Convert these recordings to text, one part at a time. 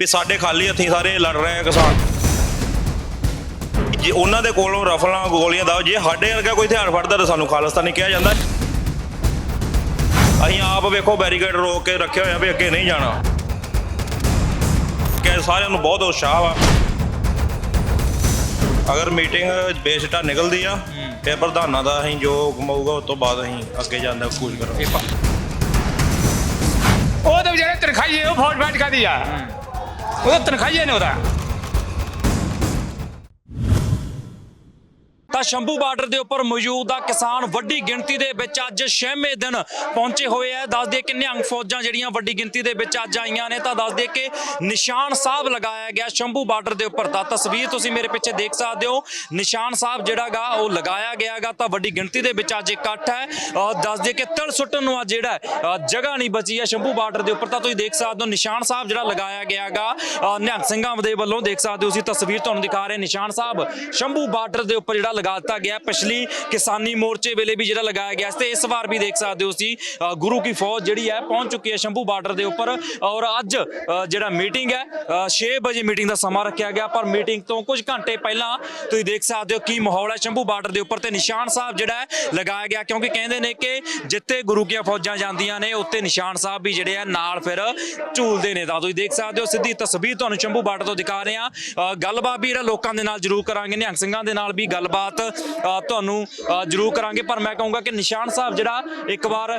ਵੀ ਸਾਡੇ ਖਾਲੀ ਹੱਥੀਂ ਸਾਰੇ ਲੜ ਰਹੇ ਆ ਕਿਸਾਨ। ਜੇ ਉਹਨਾਂ ਦੇ ਕੋਲੋਂ ਰਫਲਾਂ, ਗੋਲੀਆਂ ਦਾ ਜੇ ਸਾਡੇ ਵਰਗਾ ਕੋਈ ਹਥਿਆਰ ਫੜਦਾ ਤਾਂ ਸਾਨੂੰ ਖਾਲਿਸਤਾਨੀ ਕਿਹਾ ਜਾਂਦਾ। ਅਸੀਂ ਆਪ ਵੇਖੋ ਬੈਰੀਕੇਡ ਰੋਕ ਕੇ ਰੱਖੇ ਹੋਏ ਵੀ ਅੱਗੇ ਨਹੀਂ ਜਾਣਾ। ਕਿ ਸਾਰਿਆਂ ਨੂੰ ਬਹੁਤ ਉਤਸ਼ਾਹ ਵਾ। ਅਗਰ ਮੀਟਿੰਗ ਬੇਸਿੱਟਾ ਨਿਕਲਦੀ ਆ ਤੇ ਪ੍ਰਧਾਨਾਂ ਦਾ ਅਸੀਂ ਜੋ ਕਮਾਊਗਾ ਉਸ ਤੋਂ ਬਾਅਦ ਅਸੀਂ ਅੱਗੇ ਜਾਂਦਾ ਕਰਾਂਗੇ। ਉਹ ਤਾਂ ਵਿਚਾਰੇ ਤਨਖਾਹੀਏ, ਉਹ ਫੌਜ ਫਾਜ ਕਾਦੀ ਆ? ਉਹ ਤਾਂ ਤਨਖਾਹੀਏ ਨੇ ਉਹਦਾ ਤਾਂ ਸ਼ੰਭੂ ਬਾਰਡਰ ਦੇ ਉੱਪਰ ਮੌਜੂਦ ਆ ਕਿਸਾਨ ਵੱਡੀ ਗਿਣਤੀ ਦੇ ਵਿੱਚ ਅੱਜ ਛੇਵੇਂ ਦਿਨ ਪਹੁੰਚੇ ਹੋਏ ਆ। ਦੱਸ ਦਈਏ ਕਿ ਨਿਹੰਗ ਫੌਜਾਂ ਜਿਹੜੀਆਂ ਵੱਡੀ ਗਿਣਤੀ ਦੇ ਵਿੱਚ ਅੱਜ ਆਈਆਂ ਨੇ ਤਾਂ ਦੱਸ ਦਈਏ ਕਿ ਨਿਸ਼ਾਨ ਸਾਹਿਬ ਲਗਾਇਆ ਗਿਆ ਸ਼ੰਭੂ ਬਾਰਡਰ ਦੇ ਉੱਪਰ। ਤਾਂ ਤਸਵੀਰ ਤੁਸੀਂ ਮੇਰੇ ਪਿੱਛੇ ਦੇਖ ਸਕਦੇ ਹੋ। ਨਿਸ਼ਾਨ ਸਾਹਿਬ ਜਿਹੜਾਗਾ, ਉਹ ਲਗਾਇਆ ਗਿਆਗਾ ਤਾਂ ਵੱਡੀ ਗਿਣਤੀ ਦੇ ਵਿੱਚ ਅੱਜ ਇਕੱਠ ਹੈ। ਦੱਸ ਦਈਏ ਕਿ ਤਿਲ ਸੁੱਟਣ ਨੂੰ ਅੱਜ ਜਿਹੜਾ ਜਗ੍ਹਾ ਨਹੀਂ ਬਚੀ ਹੈ ਸ਼ੰਭੂ ਬਾਰਡਰ ਦੇ ਉੱਪਰ। ਤਾਂ ਤੁਸੀਂ ਦੇਖ ਸਕਦੇ ਹੋ ਨਿਸ਼ਾਨ ਸਾਹਿਬ ਜਿਹੜਾ ਲਗਾਇਆ ਗਿਆਗਾ ਅਹ ਨਿਹੰਗ ਸਿੰਘਾਂ ਦੇ ਵੱਲੋਂ ਦੇਖ ਸਕਦੇ ਹੋ ਤੁਸੀਂ ਤਸਵੀਰ ਤੁਹਾਨੂੰ ਦਿਖਾ ਰਹੇ ਨਿਸ਼ਾਨ ਸਾਹਿਬ। ਸ਼ੰਭੂ ਬਾਰਡਰ ਦੇ ਉੱਪਰ ਜਿਹੜਾ ਲਗਾ ਦਿੱਤਾ ਗਿਆ। ਪਿਛਲੀ ਕਿਸਾਨੀ ਮੋਰਚੇ ਵੇਲੇ ਵੀ ਜਿਹੜਾ ਲਗਾਇਆ ਗਿਆ ਸੀ, ਤੇ ਇਸ ਵਾਰ ਵੀ ਦੇਖ ਸਕਦੇ ਹੋ ਸੀ ਗੁਰੂ ਕੀ ਫੌਜ ਜਿਹੜੀ ਹੈ, ਪਹੁੰਚ ਚੁੱਕੀ ਹੈ ਸ਼ੰਭੂ ਬਾਰਡਰ ਦੇ ਉੱਪਰ। ਔਰ ਅੱਜ ਜਿਹੜਾ ਮੀਟਿੰਗ ਹੈ 6 ਵਜੇ ਮੀਟਿੰਗ ਦਾ ਸਮਾਂ ਰੱਖਿਆ ਗਿਆ, ਪਰ ਮੀਟਿੰਗ ਤੋਂ ਕੁਝ ਘੰਟੇ ਪਹਿਲਾਂ ਤੁਸੀਂ ਦੇਖ ਸਕਦੇ ਹੋ ਕੀ ਮਾਹੌਲ ਹੈ ਸ਼ੰਭੂ ਬਾਰਡਰ ਦੇ ਉੱਪਰ। ਤੇ ਨਿਸ਼ਾਨ ਸਾਹਿਬ ਜਿਹੜਾ ਹੈ, ਲਗਾਇਆ ਗਿਆ, ਕਿਉਂਕਿ ਕਹਿੰਦੇ ਨੇ ਕਿ ਜਿੱਥੇ ਗੁਰੂ ਕੀਆਂ ਫੌਜਾਂ ਜਾਂਦੀਆਂ ਨੇ ਉੱਤੇ ਨਿਸ਼ਾਨ ਸਾਹਿਬ ਵੀ ਜਿਹੜੇ ਆ, ਨਾਲ ਫਿਰ ਝੂਲਦੇ ਨੇ। ਤਾਂ ਤੁਸੀਂ ਦੇਖ ਸਕਦੇ ਹੋ, ਸਿੱਧੀ ਤਸਵੀਰ ਤੁਹਾਨੂੰ ਸ਼ੰਭੂ ਬਾਰਡਰ ਤੋਂ ਦਿਖਾ ਰਹੇ ਆ ਗੱਲਬਾਤ ਵੀ ਜਿਹੜਾ ਲੋਕਾਂ ਦੇ ਨਾਲ ਜ਼ਰੂਰ ਕਰਾਂਗੇ। ਨਿਹੰਗ ਸਿੰਘਾਂ ਦੇ ਨਾਲ ਵੀ ਗੱਲਬਾਤ ਅ, ਤੁਹਾਨੂੰ ਜ਼ਰੂਰ ਕਰਾਂਗੇ। ਪਰ ਮੈਂ ਕਹੂੰਗਾ ਕਿ ਨਿਸ਼ਾਨ ਸਾਹਿਬ ਜਿਹੜਾ ਇੱਕ ਵਾਰ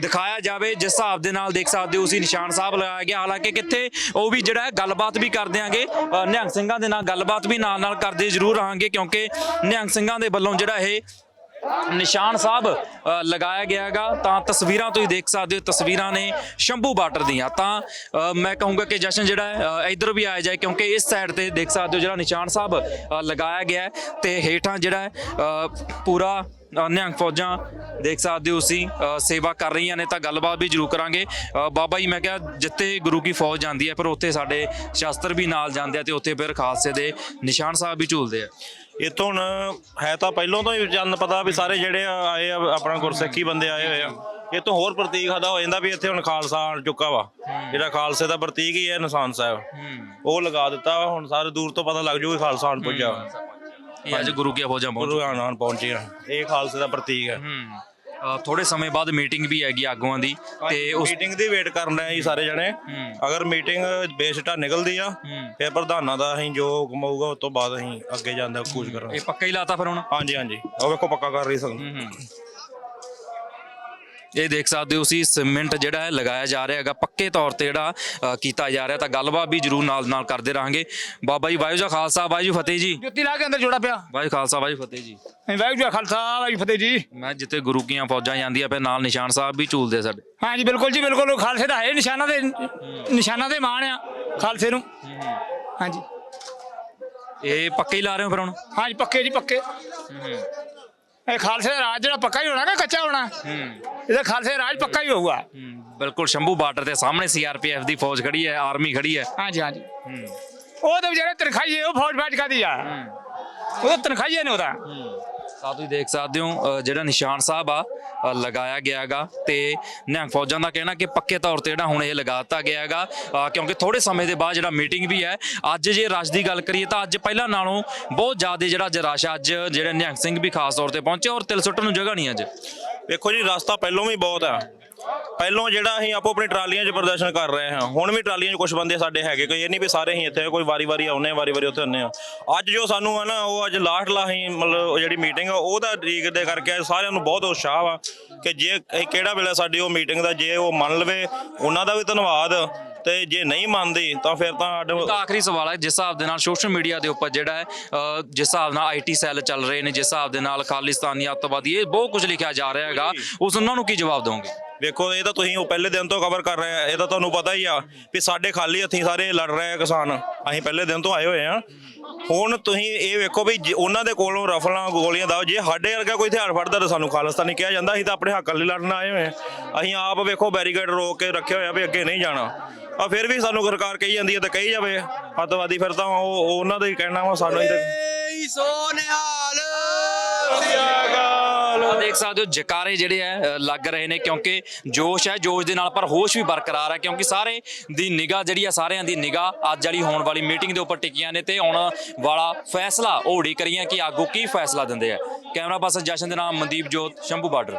ਦਿਖਾਇਆ ਜਾਵੇ ਜਿਸ ਹਿਸਾਬ ਦੇ ਨਾਲ ਦੇਖ ਸਕਦੇ ਹੋ ਉਸੇ ਨਿਸ਼ਾਨ ਸਾਹਿਬ ਲਗਾਇਆ ਗਿਆ। ਹਾਲਾਂਕਿ ਕਿੱਥੇ ਉਹ ਵੀ ਜਿਹੜਾ ਗੱਲਬਾਤ ਵੀ ਕਰ ਦਿਆਂਗੇ। ਨਿਹੰਗ ਸਿੰਘਾਂ ਦੇ ਨਾਲ ਗੱਲਬਾਤ ਵੀ ਨਾਲ ਨਾਲ ਕਰਦੇ ਜ਼ਰੂਰ ਰਹਾਂਗੇ ਕਿਉਂਕਿ ਨਿਹੰਗ ਸਿੰਘਾਂ ਦੇ ਵੱਲੋਂ ਜਿਹੜਾ ਇਹ ਨਿਸ਼ਾਨ ਸਾਹਿਬ ਲਗਾਇਆ ਗਿਆ ਹੈਗਾ, ਤਾਂ ਤਸਵੀਰਾਂ ਤੁਸੀਂ ਦੇਖ ਸਕਦੇ ਹੋ, ਤਸਵੀਰਾਂ ਨੇ ਸ਼ੰਭੂ ਬਾਰਡਰ ਦੀਆਂ। ਤਾਂ ਮੈਂ ਕਹੂੰਗਾ ਕਿ ਜਸ਼ਨ ਜਿਹੜਾ ਹੈ ਇਧਰ ਵੀ ਆਇਆ ਜਾਏ, ਕਿਉਂਕਿ ਇਸ ਸਾਈਡ ਤੇ ਦੇਖ ਸਕਦੇ ਹੋ ਜਿਹੜਾ ਨਿਸ਼ਾਨ ਸਾਹਿਬ ਲਗਾਇਆ ਗਿਆ ਹੈ। ਤੇ ਹੇਠਾਂ ਜਿਹੜਾ ਪੂਰਾ ਨਿਹੰਗ ਫੌਜਾਂ ਦੇਖ ਸਕਦੇ ਹੋ ਅ, ਸੇਵਾ ਕਰ ਰਹੀਆਂ ਨੇ ਤਾਂ ਗੱਲਬਾਤ ਵੀ ਜ਼ਰੂਰ ਕਰਾਂਗੇ। ਬਾਬਾ ਜੀ ਮੈਂ ਕਿਹਾ ਜਿੱਥੇ ਗੁਰੂ ਕੀ ਫੌਜ ਜਾਂਦੀ ਹੈ ਪਰ ਉੱਥੇ ਸਾਡੇ ਸ਼ਾਸਤਰ ਵੀ ਨਾਲ ਜਾਂਦੇ ਆ ਤੇ ਉੱਥੇ ਫਿਰ ਖਾਲਸੇ ਦੇ ਨਿਸ਼ਾਨ ਸਾਹਿਬ ਵੀ ਝੂਲਦੇ ਆ। ਇੱਥੋਂ ਹੁਣ ਹੈ ਤਾਂ ਪਹਿਲਾਂ ਤੋਂ ਹੀ ਜਨ ਪਤਾ ਵੀ ਸਾਰੇ ਜਿਹੜੇ ਆਏ ਆ ਆਪਣਾ ਗੁਰਸਿੱਖੀ ਬੰਦੇ ਆਏ ਹੋਏ ਆ। ਇਹ ਤੋਂ ਹੋਰ ਪ੍ਰਤੀਕ ਸਾਡਾ ਹੋ ਜਾਂਦਾ ਵੀ ਇੱਥੇ ਹੁਣ ਖਾਲਸਾ ਆ ਚੁੱਕਾ ਵਾ। ਜਿਹੜਾ ਖਾਲਸੇ ਦਾ ਪ੍ਰਤੀਕ ਹੀ ਹੈ ਨਿਸ਼ਾਨ ਸਾਹਿਬ। ਉਹ ਲਗਾ ਦਿੱਤਾ ਹੁਣ ਸਾਰੇ ਦੂਰ ਤੋਂ ਪਤਾ ਲੱਗ ਜੂ ਕਿ ਖਾਲਸਾ ਆਣ ਪੁੱਜਾ। ਇਹ ਅੱਜ ਗੁਰੂ ਕੀ ਫੌਜਾਂ ਪਹੁੰਚ ਗੁਰੂ ਆਣ ਪਹੁੰਚੇ ਆ। ਇਹ ਖਾਲਸੇ ਦਾ ਪ੍ਰਤੀਕ ਹੈ। ਹੂੰ। ਥੋੜੇ ਸਮੇਂ ਬਾਅਦ ਮੀਟਿੰਗ ਵੀ ਹੈਗੀ ਆਗੂਆਂ ਦੀ ਤੇ ਉਸ ਮੀਟਿੰਗ ਦੀ ਵੇਟ ਕਰਨ ਰਹੇ ਜੀ ਸਾਰੇ ਜਣੇ। ਅਗਰ ਮੀਟਿੰਗ ਬੇਸਿੱਟਾ ਨਿਕਲਦੀ ਆ ਫਿਰ ਪ੍ਰਧਾਨਾਂ ਦਾ ਅਸੀਂ ਜੋ ਕਮਾਊਗਾ ਉਸ ਤੋਂ ਬਾਅਦ ਅਸੀਂ ਅੱਗੇ ਜਾਣ ਦਾ ਕੋਸ਼ਿਸ਼ ਕਰਾਂਗੇ। ਇਹ ਪੱਕਾ ਹੀ ਲਾਤਾ ਫਿਰ ਹੁਣ? ਹਾਂਜੀ ਹਾਂਜੀ। ਉਹ ਵੇਖੋ ਪੱਕਾ ਕਰ ਰਹੀ ਸੰਗ ਇਹ ਦੇਖ ਸਕਦੇ ਹੋ ਸੀ ਸੀਮੈਂਟ ਜਿਹੜਾ ਹੈ ਲਗਾਇਆ ਜਾ ਰਿਹਾ ਹੈਗਾ। ਪੱਕੇ ਤੌਰ ਤੇ ਜਿਹੜਾ ਅ, ਕੀਤਾ ਜਾ ਰਿਹਾ ਤਾਂ ਗੱਲਬਾਤ ਵੀ ਜਰੂਰ ਨਾਲ ਨਾਲ ਕਰਦੇ ਰਹਾਂਗੇ। ਬਾਬਾ ਜੀ ਵਾਹਿਗੁਰੂ ਜੀ ਕਾ ਖਾਲਸਾ ਵਾਹਿਗੁਰੂ ਜੀ ਫਤਿਹ ਜੀ। ਜੁੱਤੀ ਲਾ ਕੇ ਅੰਦਰ ਜੋੜਾ ਪਿਆ। ਵਾਹਿਗੁਰੂ ਖਾਲਸਾ ਵਾਹਿਗੁਰੂ ਫਤਿਹ ਜੀ। ਵਾਹਿਗੁਰੂ ਜੀ ਕਾ ਖਾਲਸਾ ਵਾਹਿਗੁਰੂ ਫਤਿਹ ਜੀ। ਮੈਂ ਜਿੱਥੇ ਗੁਰੂ ਕੀਆਂ ਫੌਜਾਂ ਜਾਂਦੀਆਂ ਪਏ ਨਾਲ ਨਿਸ਼ਾਨ ਸਾਹਿਬ ਵੀ ਝੂਲਦੇ ਸਾਡੇ। ਹਾਂਜੀ ਬਿਲਕੁਲ ਜੀ ਬਿਲਕੁਲ। ਖਾਲਸੇ ਦਾ ਹੈ ਨਿਸ਼ਾਨਾ ਦੇ ਨਿਸ਼ਾਨਾ ਦੇ ਮਾਣ ਆ ਖਾਲਸੇ ਨੂੰ। ਹਾਂਜੀ। ਇਹ ਪੱਕੇ ਹੀ ਲਾ ਰਹੇ ਹੋ ਫਿਰ ਹੁਣ? ਹਾਂਜੀ ਪੱਕੇ ਜੀ ਪੱਕੇ। ਇਹ ਖਾਲਸੇ ਦਾ ਰਾਜ ਜਿਹੜਾ ਪੱਕਾ ਹੀ ਹੋਣਾ ਕਿ ਕੱਚਾ ਹੋਣਾ? ਇਹਦਾ ਖਾਲਸੇ ਦਾ ਰਾਜ ਪੱਕਾ ਹੀ ਹੋਊਗਾ। ਬਿਲਕੁਲ ਸ਼ੰਭੂ ਬਾਰਡਰ ਦੇ ਸਾਹਮਣੇ ਸੀਆਰਪੀਐਫ ਦੀ ਫੌਜ ਖੜੀ ਹੈ ਆਰਮੀ ਖੜੀ ਹੈ। ਹਾਂਜੀ ਹਾਂਜੀ। ਉਹ ਤਾਂ ਵਿਚਾਰੇ ਤਨਖਾਹੀਏ ਉਹ ਫੌਜ ਫਾਜ ਕਾਦੀ ਆ ਉਹ ਤਾਂ ਤਨਖਾਹੀਏ ਨੇ ਉਹਦਾ ਤਾਂ ਤੁਸੀਂ ਦੇਖ ਸਕਦੇ ਹੋ ਅ, ਜਿਹੜਾ ਨਿਸ਼ਾਨ ਸਾਹਿਬ ਆ ਅ, ਲਗਾਇਆ ਗਿਆ ਹੈਗਾ ਤੇ ਨਿਹੰਗ ਫੌਜਾਂ ਦਾ ਕਹਿਣਾ ਕਿ ਪੱਕੇ ਤੌਰ ਤੇ ਜਿਹੜਾ ਹੁਣ ਇਹ ਲਗਾ ਦਿੱਤਾ ਗਿਆ ਹੈਗਾ ਅ, ਕਿਉਂਕਿ ਥੋੜੇ ਸਮੇਂ ਦੇ ਬਾਅਦ ਜਿਹੜਾ ਮੀਟਿੰਗ ਵੀ ਹੈ ਅੱਜ ਜੇ ਰਸ਼ ਦੀ ਗੱਲ ਕਰੀਏ ਤਾਂ ਅੱਜ ਪਹਿਲਾਂ ਨਾਲੋਂ ਬਹੁਤ ਜ਼ਿਆਦਾ ਜਿਹੜਾ ਅੱਜ ਰਸ਼ ਅੱਜ ਜਿਹੜੇ ਨਿਹੰਗ ਸਿੰਘ ਵੀ ਖਾਸ ਤੌਰ ਤੇ ਪਹੁੰਚੇ ਔਰ ਤਿਲ ਸੁੱਟਣ ਨੂੰ ਜਗ੍ਹਾ ਨਹੀਂ ਅੱਜ। ਵੇਖੋ ਜੀ ਰਸਤਾ ਪਹਿਲੋਂ ਵੀ ਬਹੁਤ ਆ। ਪਹਿਲੋਂ ਜਿਹੜਾ ਅਸੀਂ ਆਪੋ ਆਪਣੀ ਟਰਾਲੀਆਂ 'ਚ ਪ੍ਰਦਰਸ਼ਨ ਕਰ ਰਹੇ ਹਾਂ ਹੁਣ ਵੀ ਟਰਾਲੀਆਂ 'ਚ ਕੁਝ ਬੰਦੇ ਸਾਡੇ ਹੈਗੇ ਕੋਈ ਇਹ ਨਹੀਂ ਵੀ ਸਾਰੇ ਹੀ ਇੱਥੇ ਕੋਈ ਵਾਰੀ-ਵਾਰੀ ਆਉਨੇ ਵਾਰੀ-ਵਾਰੀ ਉੱਥੇ ਹੁੰਨੇ ਆ। ਅੱਜ ਜੋ ਸਾਨੂੰ ਆ ਨਾ ਉਹ ਅੱਜ ਲਾਸਟ ਲਾਹੀ ਮਤਲਬ ਜਿਹੜੀ ਮੀਟਿੰਗ ਆ ਉਹਦਾ ਤਰੀਕ ਦੇ ਕਰਕੇ ਸਾਰਿਆਂ ਨੂੰ ਬਹੁਤ ਉਤਸ਼ਾਹ ਵਾ ਕਿ ਜੇ ਕਿਹੜਾ ਵੇਲੇ ਸਾਡੀ ਉਹ ਮੀਟਿੰਗ ਦਾ ਜੇ ਉਹ ਮੰਨ ਲਵੇ ਉਹਨਾਂ ਦਾ ਵੀ ਧੰਨਵਾਦ। ਤੇ ਜੇ ਨਹੀਂ ਮੰਨਦੀ ਤਾਂ ਫਿਰ ਤਾਂ ਸਾਡੇ ਆਖਰੀ ਸਵਾਲ ਹੈ ਜਿਸ ਹਿਸਾਬ ਦੇ ਨਾਲ ਸੋਸ਼ਲ ਮੀਡੀਆ ਦੇ ਉੱਪਰ ਜਿਹੜਾ ਹੈ ਜਿਸ ਹਿਸਾਬ ਨਾਲ ਆਈਟੀ ਸੈੱਲ ਚੱਲ ਰਹੇ ਨੇ ਜਿਸ ਹਿਸਾਬ ਦੇ ਨਾਲ ਖਾਲਿਸਤਾਨੀ ਅੱਤਵਾਦੀ ਇਹ ਬਹੁਤ ਕੁਝ ਲਿਖਿਆ ਜਾ ਰਿਹਾ ਹੈਗਾ। ਉਸ ਉਹਨਾਂ ਨੂੰ ਕੀ ਜਵਾਬ ਦੋਗੇ ਵੇਖੋ, ਇਹ ਤਾਂ ਤੁਸੀਂ ਉਹ ਪਹਿਲੇ ਦਿਨ ਤੋਂ ਕਵਰ ਕਰ ਰਹੇ ਆ, ਇਹ ਤਾਂ ਤੁਹਾਨੂੰ ਪਤਾ ਹੀ ਆ ਵੀ ਸਾਡੇ ਖਾਲੀ ਹੱਥੀਂ ਸਾਰੇ ਲੜ ਰਹੇ ਆ ਕਿਸਾਨ। ਅਸੀਂ ਪਹਿਲੇ ਦਿਨ ਤੋਂ ਆਏ ਹੋਏ ਆ। ਹੁਣ ਤੁਸੀਂ ਇਹ ਵੇਖੋ ਵੀ ਜੇ ਉਹਨਾਂ ਦੇ ਕੋਲੋਂ ਰਫਲਾਂ, ਗੋਲੀਆਂ ਦਾ, ਜੇ ਸਾਡੇ ਵਰਗਾ ਕੋਈ ਹਥਿਆਰ ਫੜਦਾ ਤਾਂ ਸਾਨੂੰ ਖਾਲਿਸਤਾਨੀ ਕਿਹਾ ਜਾਂਦਾ, ਅਸੀਂ ਤਾਂ ਆਪਣੇ ਹੱਕ ਲਈ ਲੜਨ ਆਏ ਹੋਏ ਆ। ਅਸੀਂ ਆਪ ਵੇਖੋ ਬੈਰੀਕੇਡ ਰੋਕ ਕੇ ਰੱਖਿਆ ਹੋਇਆ ਵੀ ਅੱਗੇ ਨਹੀਂ ਜਾਣਾ। ਆ ਫਿਰ ਵੀ ਸਾਨੂੰ ਸਰਕਾਰ ਕਹੀ ਜਾਂਦੀ ਹੈ ਤਾਂ ਕਹੀ ਜਾਵੇ। ਅੱਤਵਾਦੀ ਫਿਰ ਤਾਂ ਉਹ ਉਹਨਾਂ ਦਾ ਹੀ ਕਹਿਣਾ ਵਾ, ਸਾਨੂੰ ਹੀ ਤਾਂ ਏ ਦੇਖ ਸਕਦੇ ਹੋ, ਜਕਾਰੇ ਜਿਹੜੇ ਆ ਲੱਗ ਰਹੇ ਨੇ ਕਿਉਂਕਿ ਜੋਸ਼ ਹੈ, ਜੋਸ਼ ਦੇ ਨਾਲ ਪਰ ਹੋਸ਼ ਵੀ ਬਰਕਰਾਰ ਹੈ ਕਿਉਂਕਿ ਸਾਰੇ ਦੀ ਨਿਗਾਹ ਜਿਹੜੀ ਆ ਸਾਰਿਆਂ ਦੀ ਨਿਗਾਹ ਅੱਜ ਵਾਲੀ ਹੋਣ ਵਾਲੀ ਮੀਟਿੰਗ ਦੇ ਉੱਪਰ ਟਿਕੀਆਂ ਨੇ ਤੇ ਆਉਣ ਵਾਲਾ ਫੈਸਲਾ ਉਹ ਉਡੀਕ ਰਹੀਆਂ ਕਿ ਆਗੂ ਕੀ ਫੈਸਲਾ ਦਿੰਦੇ ਆ। ਕੈਮਰਾ ਪਰਸਨ ਜਸ਼ਨ ਦੇ ਨਾਲ ਮਨਦੀਪ ਜੋਤ, ਸ਼ੰਭੂ ਬਾਰਡਰ।